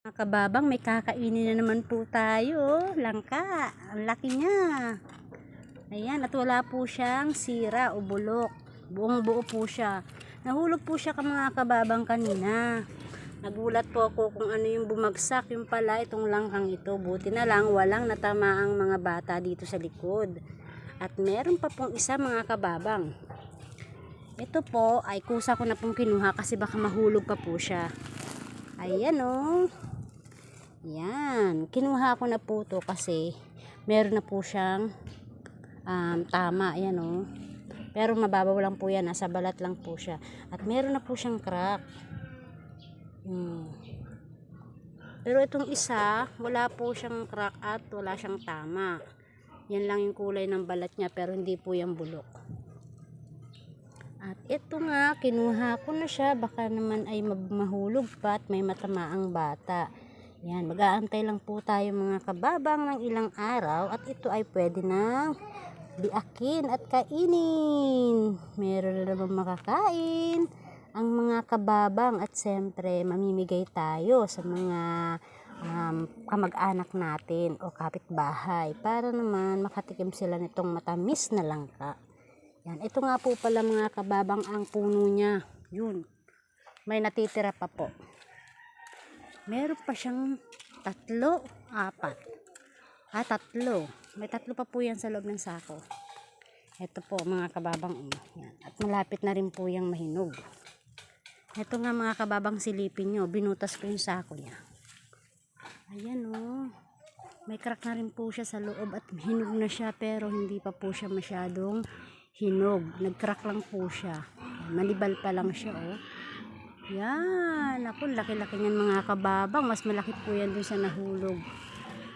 Mga kababang, may kakainin na naman po tayo. Langka. Ang laki niya. Ayan, at wala po siyang sira o bulok. Buong buo po siya. Nahulog po siya ka mga kababang kanina. Nagulat po ako kung ano yung bumagsak. Yung pala itong langkang ito. Buti na lang walang natamaang mga bata dito sa likod. At meron pa pong isa mga kababang. Ito po ay kusa ko na pong kinuha kasi baka mahulog pa po siya. Ayan o. Yan. Kinuha ko na po to kasi meron na po siyang um, tama. Ayan o. Pero mababaw lang po yan. Nasa balat lang po siya. At meron na po siyang crack. Hmm. Pero itong isa, wala po siyang crack at wala siyang tama. Yan lang yung kulay ng balat niya pero hindi po yung bulok. At ito nga, kinuha ko na siya. Baka naman ay mahulog pa at may matamaang bata. Yan, mag-aantay lang po tayo mga kababang ng ilang araw. At ito ay pwede na biakin at kainin. Meron na naman makakain ang mga kababang at siyempre mamimigay tayo sa mga um, kamag-anak natin o kapitbahay para naman makatikim sila nitong matamis na langka. Yan, ito nga po pala mga kababang ang puno niya. Yun. May natitira pa po. Meron pa siyang tatlo, apat. Ah, tatlo. May tatlo pa po yan sa loob ng sako. Ito po mga kababang. um, Yan. At malapit na rin po yung mahinog. Ito nga mga kababang silipin nyo. Binutas ko yung sako niya. Ayan o. Oh. May crack na rin po siya sa loob at hinog na siya pero hindi pa po siya masyadong hinog. Nag-crack lang po siya. Manibal pa lang siya, oh. Yan. Ako, laki-laki niyan mga kababang. Mas malaki po yan dun sa nahulog.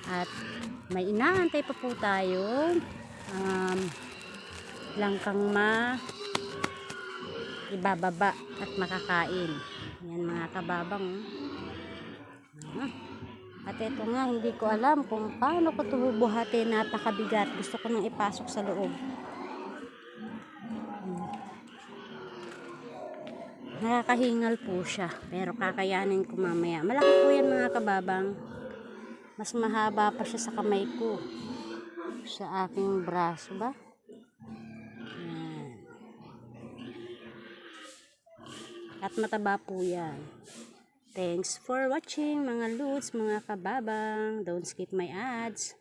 At may inaantay pa po tayo. Um, langkang ma ibababa at makakain. Yan mga kababang. Oh. Ah. At ito nga, hindi ko alam kung paano ko ito bubuhatin. Napakabigat. Gusto ko nang ipasok sa loob. Nakakahingal po siya. Pero kakayanin ko mamaya. Malaki po yan mga kababang. Mas mahaba pa siya sa kamay ko. Sa aking braso ba? Yan. At mataba po yan. Thanks for watching mga loots, mga kababang. Don't skip my ads.